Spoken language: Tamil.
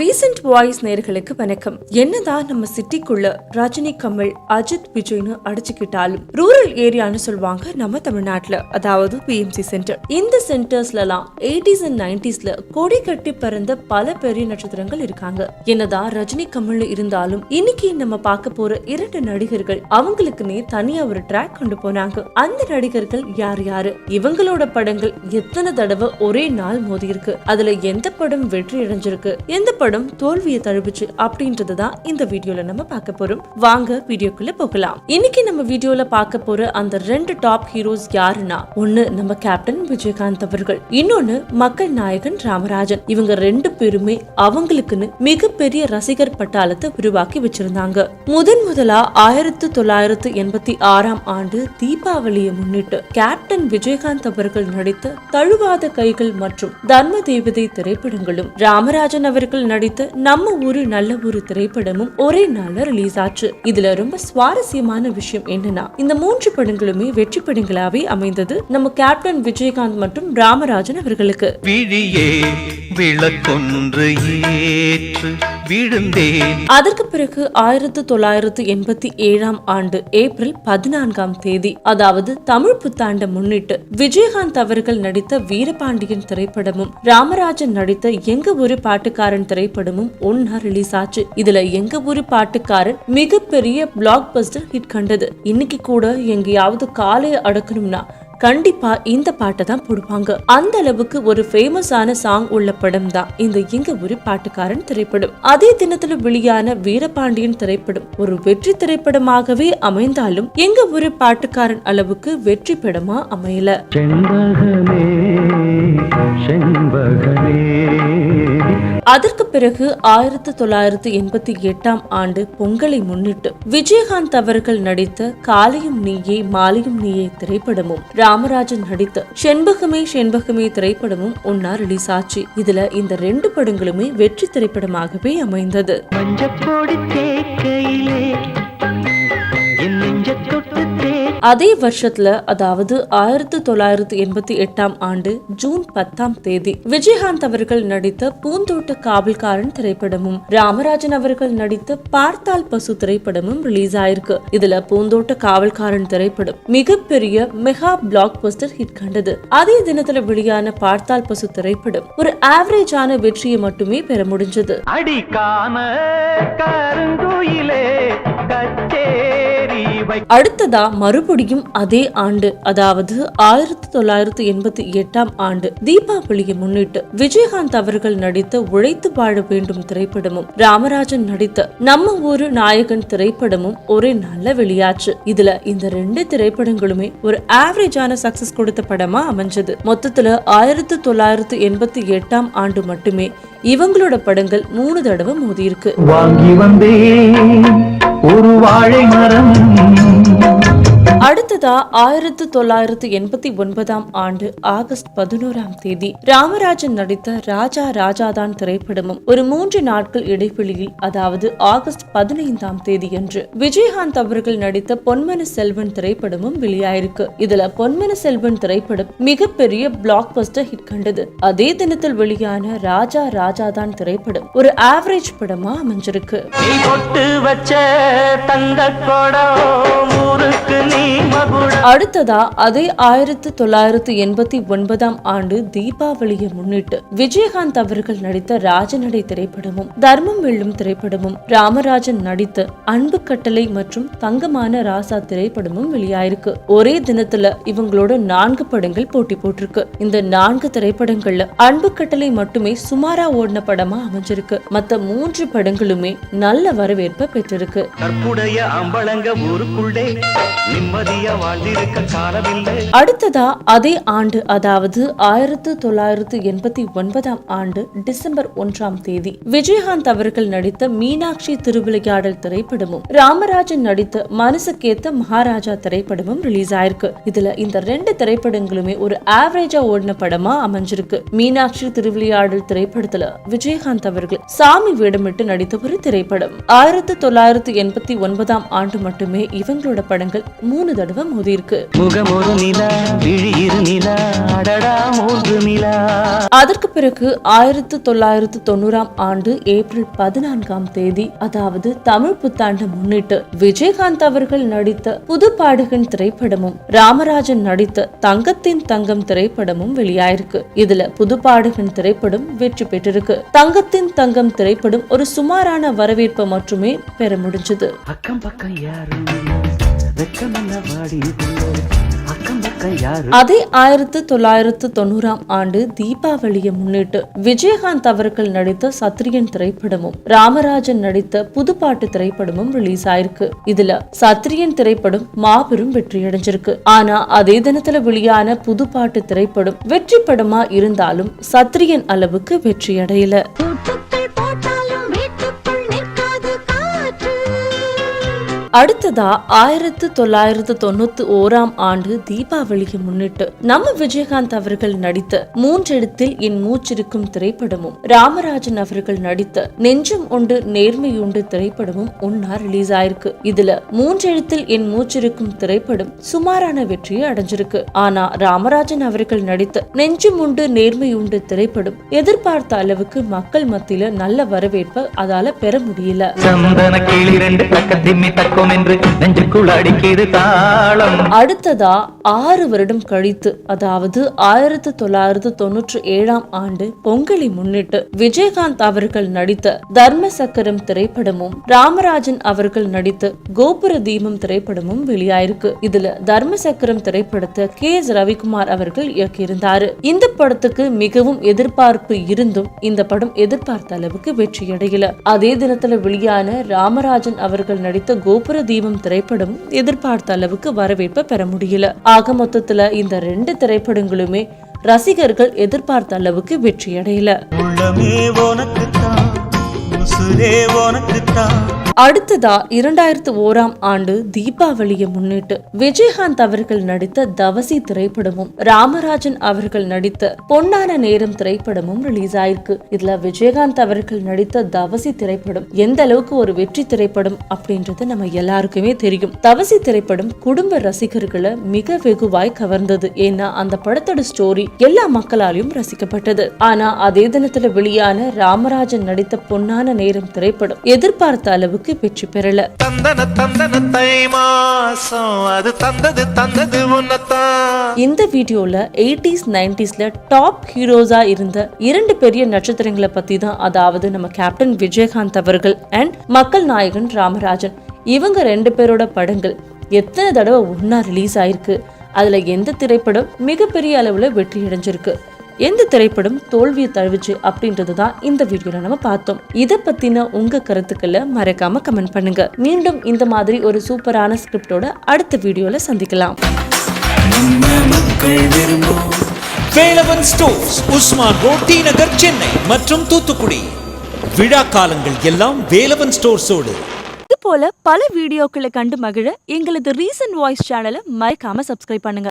ரீசெண்ட் வாய்ஸ் நேர்களுக்கு வணக்கம். என்னதான் நம்ம சிட்டிக்குள்ள ரஜினி கமல் அஜித் விஜய்னு அடிச்சுக்கிட்டாலும் ரூரல் ஏரியான்னு சொல்லுவாங்க நம்ம தமிழ்நாட்டுல அதாவது பிஎம்சி சென்டர் இந்த சென்டர்ஸ்லாம் எயிட்டிஸ் அண்ட் நைன்டிஸ்ல கொடி கட்டி பறந்த பல பெரிய நட்சத்திரங்கள் இருக்காங்க. என்னதான் ரஜினி கமல் இருந்தாலும் இன்னைக்கு நம்ம பார்க்க போற இரண்டு நடிகர்கள் அவங்களுக்குன்னே தனியா ஒரு ட்ராக் கொண்டு போனாங்க. அந்த நடிகர்கள் யார் யாரு? இவங்களோட படங்கள் எத்தனை தடவை ஒரே நாள் மோதி இருக்கு அதுல எந்த படம் வெற்றி அடைஞ்சிருக்கு? எந்த படம் தோல்வியை தழுவுச்சு அப்படின்றது தான் இந்த வீடியோல நம்ம பார்க்க போறோம். வாங்க வீடியோக்குள்ள போகலாம். இன்னைக்கு நம்ம வீடியோல பார்க்க போற அந்த ரெண்டு டாப் ஹீரோஸ் யாருன்னா ஒன்னு நம்ம கேப்டன் விஜயகாந்த் அவர்கள் இன்னொன்னு மக்கள் நாயகன் ராமராஜன். இவங்க ரெண்டு பேருமே அவங்களுக்குன்னு மிகப்பெரிய ரசிகர் பட்டாளத்தை உருவாக்கி வச்சிருந்தாங்க. முதன் முதலா ஆயிரத்தி தொள்ளாயிரத்து எண்பத்தி ஆறாம் ஆண்டு தீபாவளியை முன்னிட்டு கேப்டன் விஜயகாந்த் அவர்கள் நடித்த தழுவாத கைகள் மற்றும் தர்ம தேவதை திரைப்படங்களும் ராமராஜன் அவர்கள் நடித்த நம்ம ஊரு நல்ல ஊரு திரைப்படமும் ஒரே நாள்ல ரிலீஸ் ஆச்சு. இதுல ரொம்ப சுவாரஸ்யமான விஷயம் என்னன்னா இந்த மூன்று படங்களுமே வெற்றி படங்களாவே அமைந்தது நம்ம கேப்டன் விஜயகாந்த் மற்றும் ராமராஜன் அவர்களுக்கு. விழியே விளக்கொன்று ஏற்று விழுந்தேன் அதற்கு பிறகு ஆயிரத்து தொள்ளாயிரத்து எண்பத்தி ஏழாம் ஆண்டு ஏப்ரல் பதினான்காம் தேதி அதாவது தமிழ் புத்தாண்டை முன்னிட்டு விஜயகாந்த் அவர்கள் நடித்த வீரபாண்டியன் திரைப்படமும் ராமராஜன் நடித்த எங்க ஒரு பாட்டுக்காரன் திரைப்படமும் ஒன்னா ரிலீஸ் ஆச்சு. இதுல எங்க ஒரு பாட்டுக்காரன் மிகப்பெரிய பிளாக் பஸ்டர் ஹிட் கண்டது. இன்னைக்கு கூட எங்கேயாவது காலையை அடக்கணும்னா கண்டிப்பா இந்த பாட்டை தான் போடுவாங்க. அந்த அளவுக்கு ஒரு ஃபேமஸான சாங் உள்ள படம் தான் இந்த எங்க ஒரு பாட்டுக்காரன் திரைப்படம். அதே தினத்துல வெளியான வீரபாண்டியன் திரைப்படம் ஒரு வெற்றி திரைப்படமாகவே அமைந்தாலும் எங்க ஒரு பாட்டுக்காரன் அளவுக்கு வெற்றி படமா அமையல. அதற்கு பிறகு ஆயிரத்து தொள்ளாயிரத்து எண்பத்தி எட்டாம் ஆண்டு பொங்கலை முன்னிட்டு விஜயகாந்த் அவர்கள் நடித்த காலையும் நீயே மாலையும் நீயே திரைப்படமும் காமராஜன் நடித்த செண்பகமே செண்பகமே திரைப்படமும் ஒன்னா ரிலீஸ் ஆச்சு இதுல இந்த ரெண்டு படங்களுமே வெற்றி திரைப்படமாகவே அமைந்தது. அதே வருஷத்துல அதாவது ஆயிரத்து தொள்ளாயிரத்து எண்பத்தி எட்டாம் ஆண்டு ஜூன் பத்தாம் தேதி விஜயகாந்த் அவர்கள் நடித்த பூந்தோட்ட காவல்காரன் திரைப்படமும் ராமராஜன் அவர்கள் நடித்த பார்த்தால் பசு திரைப்படமும் ரிலீஸ் ஆயிருக்கு. இதுல பூந்தோட்ட காவல்காரன் திரைப்படம் மிகப்பெரிய மெகா பிளாக் பஸ்டர் ஹிட் கண்டது. அதே தினத்துல வெளியான பார்த்தால் பசு திரைப்படம் ஒரு ஆவரேஜான வெற்றியை மட்டுமே பெற முடிஞ்சது. கருங்குயிலே கச்சேரி அடுத்ததா மறுபடியும் அதே ஆண்டு அதாவது ஆயிரத்தி தொள்ளாயிரத்தி எண்பத்தி எட்டாம் ஆண்டு தீபாவளியை முன்னிட்டு விஜயகாந்த் அவர்கள் நடித்த உழைத்து வாழ வேண்டும் திரைப்படமும் ராமராஜன் நடித்த நம்ம ஒரு நாயகன் திரைப்படமும் ஒரே நல்ல வெளியாச்சு. இதுல இந்த ரெண்டு திரைப்படங்களுமே ஒரு ஆவரேஜான சக்சஸ் கொடுத்த படமா அமைஞ்சது. மொத்தத்துல ஆயிரத்தி தொள்ளாயிரத்தி எண்பத்தி எட்டாம் ஆண்டு மட்டுமே இவங்களோட படங்கள் மூணு தடவை மோதியிருக்கு. வாங்கி வந்தேன் ஒரு வாழை மரம் அடுத்ததா ஆயிரத்து தொள்ளாயிரத்து எண்பத்தி ஒன்பதாம் ஆண்டு ஆகஸ்ட் பதினோராம் தேதி ராமராஜன் நடித்த ராஜா ராஜாதான் திரைப்படமும் ஒரு மூன்று நாட்கள் இடைவெளியில் அதாவது ஆகஸ்ட் பதினைந்தாம் தேதி அன்று விஜயகாந்த் அவர்கள் நடித்த பொன்மன செல்வன் திரைப்படமும் வெளியாயிருக்கு. இதுல பொன்மன செல்வன் திரைப்படம் மிகப்பெரிய பிளாக் பஸ்டர் ஹிட் கண்டது. அதே தினத்தில் வெளியான ராஜா ராஜாதான் திரைப்படம் ஒரு ஆவரேஜ் படமா அமைஞ்சிருக்கு. வச்ச தங்க குடம் ஊருக்கு நீ அடுத்ததா அதே ஆயிரத்து தொள்ளாயிரத்து எண்பத்தி ஒன்பதாம் ஆண்டு தீபாவளியை முன்னிட்டு விஜயகாந்த் அவர்கள் நடித்த ராஜநடை திரைப்படமும் தர்மம் வெல்லும் திரைப்படமும் ராமராஜன் நடித்த அன்பு கட்டளை மற்றும் தங்கமான ராசா திரைப்படமும் வெளியாயிருக்கு. ஒரே தினத்துல இவங்களோட நான்கு படங்கள் போட்டி போட்டிருக்கு. இந்த நான்கு திரைப்படங்கள்ல அன்பு கட்டளை மட்டுமே சுமாரா ஓடின படமா அமைஞ்சிருக்கு. மத்த மூன்று படங்களுமே நல்ல வரவேற்பை பெற்றிருக்கு. நிம்மதியா வாழ்ந்திருக்க காலமில்லை. அடுத்ததா அதே ஆண்டு அதாவது ஆயிரத்து தொள்ளாயிரத்து எண்பத்தி ஒன்பதாம் ஆண்டு டிசம்பர் ஒன்றாம் தேதி விஜயகாந்த் அவர்கள் நடித்த மீனாட்சி திருவிளையாடல் திரைப்படமும் ராமராஜன் நடித்த மனசுக்கேத்த மகாராஜா திரைப்படமும் ரிலீஸ் ஆயிருக்கு. இதுல இந்த ரெண்டு திரைப்படங்களுமே ஒரு ஆவரேஜா ஓடின படமா அமைஞ்சிருக்கு. மீனாட்சி திருவிளையாடல் திரைப்படத்துல விஜயகாந்த் அவர்கள் சாமி வேடமிட்டு நடித்த ஒரு திரைப்படம். ஆயிரத்து தொள்ளாயிரத்து எண்பத்தி ஒன்பதாம் ஆண்டு மட்டுமே இவங்களோட படங்கள் மூணு மூணு தடவை நிலா அதற்கு பிறகு ஆயிரத்து தொள்ளாயிரத்து தொண்ணூறாம் ஆண்டு ஏப்ரல் பதினான்காம் தேதி அதாவது தமிழ் புத்தாண்டு முன்னிட்டு விஜயகாந்த் அவர்கள் நடித்த புதுப்பாடுகன் திரைப்படமும் ராமராஜன் நடித்த தங்கத்தின் தங்கம் திரைப்படமும் வெளியாயிருக்கு. இதுல புதுப்பாடுகன் திரைப்படம் வெற்றி பெற்றிருக்கு. தங்கத்தின் தங்கம் திரைப்படம் ஒரு சுமாரான வரவேற்பை மட்டுமே பெற முடிஞ்சது. பக்கம் பக்கம் யாரும் அதே ஆயிரத்து தொள்ளாயிரத்து தொண்ணூறாம் ஆண்டு தீபாவளியை முன்னிட்டு விஜயகாந்த் அவர்கள் நடித்த சத்ரியன் திரைப்படமும் ராமராஜன் நடித்த புதுப்பாட்டு திரைப்படமும் ரிலீஸ் ஆயிருக்கு. இதுல சத்ரியன் திரைப்படம் மாபெரும் வெற்றி அடைஞ்சிருக்கு ஆனா அதே தினத்துல வெளியான புதுப்பாட்டு திரைப்படம் வெற்றி படமா இருந்தாலும் சத்ரியன் அளவுக்கு வெற்றி அடையல அடுத்ததா ஆயிரத்து தொள்ளாயிரத்து தொண்ணூத்தி ஓராம் ஆண்டு தீபாவளியை முன்னிட்டு நம்ம விஜயகாந்த் அவர்கள் நடித்த மூன்றெழுத்தில் என் மூச்சிருக்கும் திரைப்படமும் ராமராஜன் அவர்கள் நடித்த நெஞ்சம் உண்டு நேர்மையுண்டு திரைப்படமும் ஒன்னா ரிலீஸ் ஆயிருக்கு. இதுல மூன்றெழுத்தில் என் மூச்சிருக்கும் திரைப்படம் சுமாரான வெற்றியை அடைஞ்சிருக்கு. ஆனா ராமராஜன் அவர்கள் நடித்த நெஞ்சம் உண்டு நேர்மையுண்டு திரைப்படம் எதிர்பார்த்த அளவுக்கு மக்கள் மத்தியில நல்ல வரவேற்பை அதால பெற முடியல. பார்ப்போம் என்று நெஞ்சுக்குள் அடிக்கிது தாளம். அடுத்ததா ஆறு வருடம் கழித்து அதாவது ஆயிரத்தி தொள்ளாயிரத்து தொன்னூற்றி ஏழாம் ஆண்டு பொங்கலை முன்னிட்டு விஜயகாந்த் அவர்கள் நடித்த தர்ம சக்கரம் திரைப்படமும் ராமராஜன் அவர்கள் நடித்த கோபுர தீபம் திரைப்படமும் வெளியாயிருக்கு. இதுல தர்ம சக்கரம் திரைப்படத்தை கே எஸ் ரவிக்குமார் அவர்கள் இயக்கியிருந்தாரு. இந்த படத்துக்கு மிகவும் எதிர்பார்ப்பு இருந்தும் இந்த படம் எதிர்பார்த்த அளவுக்கு வெற்றியடையல. அதே தினத்துல வெளியான ராமராஜன் அவர்கள் நடித்த கோபுர தீபம் திரைப்படம் எதிர்பார்த்த அளவுக்கு வரவேற்பை பெற முடியல. ஆக மொத்தத்துல இந்த ரெண்டு திரைப்படங்களுமே ரசிகர்கள் எதிர்பார்த்த அளவுக்கு வெற்றியடையல. அடுத்ததா இரண்டாயிரத்து ஓராம் ஆண்டு தீபாவளியை முன்னிட்டு விஜயகாந்த் அவர்கள் நடித்த தவசி திரைப்படமும் ராமராஜன் அவர்கள் நடித்த பொன்னான நேரம் திரைப்படமும் ரிலீஸ் ஆயிருக்கு இதுல விஜயகாந்த் அவர்கள் நடித்த தவசி திரைப்படம் எந்த அளவுக்கு ஒரு வெற்றி திரைப்படம் அப்படின்றது நம்ம எல்லாருக்குமே தெரியும். தவசி திரைப்படம் குடும்ப ரசிகர்களை மிக வெகுவாய் கவர்ந்தது. ஏன்னா அந்த படத்தோட ஸ்டோரி எல்லா மக்களாலையும் ரசிக்கப்பட்டது. ஆனா அதே தினத்துல வெளியான ராமராஜன் நடித்த பொன்னான நேரம் திரைப்படம் எதிர்பார்த்த அளவுக்கு வெற்றி பெறல. தந்தன தந்தன தை மாசம். அது தந்தது தந்தது இந்த வீடியோல எயிட்டிஸ் நைன்டிஸ்ல டாப் ஹீரோஸா இருந்த இரண்டு பெரிய நட்சத்திரங்களை பத்தி தான் அதாவது நம்ம கேப்டன் விஜயகாந்த் அவர்கள் அண்ட் மக்கள் நாயகன் ராமராஜன். இவங்க ரெண்டு பேரோட படங்கள் எத்தனை தடவை ஒண்ணா ரிலீஸ் ஆயிருக்கு. அதுல எந்த திரைப்படம் மிகப்பெரிய அளவுல வெற்றி அடைஞ்சிருக்கு எந்த திரைப்படம் தோல்வியை தழுவிச்சு அப்படின்றது தான் இந்த வீடியோல நம்ம பார்த்தோம். இத பத்தின உங்க கருத்துக்களை மறக்காம கமெண்ட் பண்ணுங்க. மீண்டும் இந்த மாதிரி ஒரு சூப்பரான ஸ்கிரிப்டோட அடுத்த வீடியோல சந்திக்கலாம். Velavan stores Usman road T Nagar Chennai மற்றும் தூத்துக்குடி. விழா காலங்கள் எல்லாம் வேலவன் ஸ்டோர்ஸோடு. இது போல பல வீடியோக்களை கண்டு மகிழ எங்களது ரீசன்ட் வாய்ஸ் சேனலை மறக்காம சப்ஸ்கிரைப் பண்ணுங்க.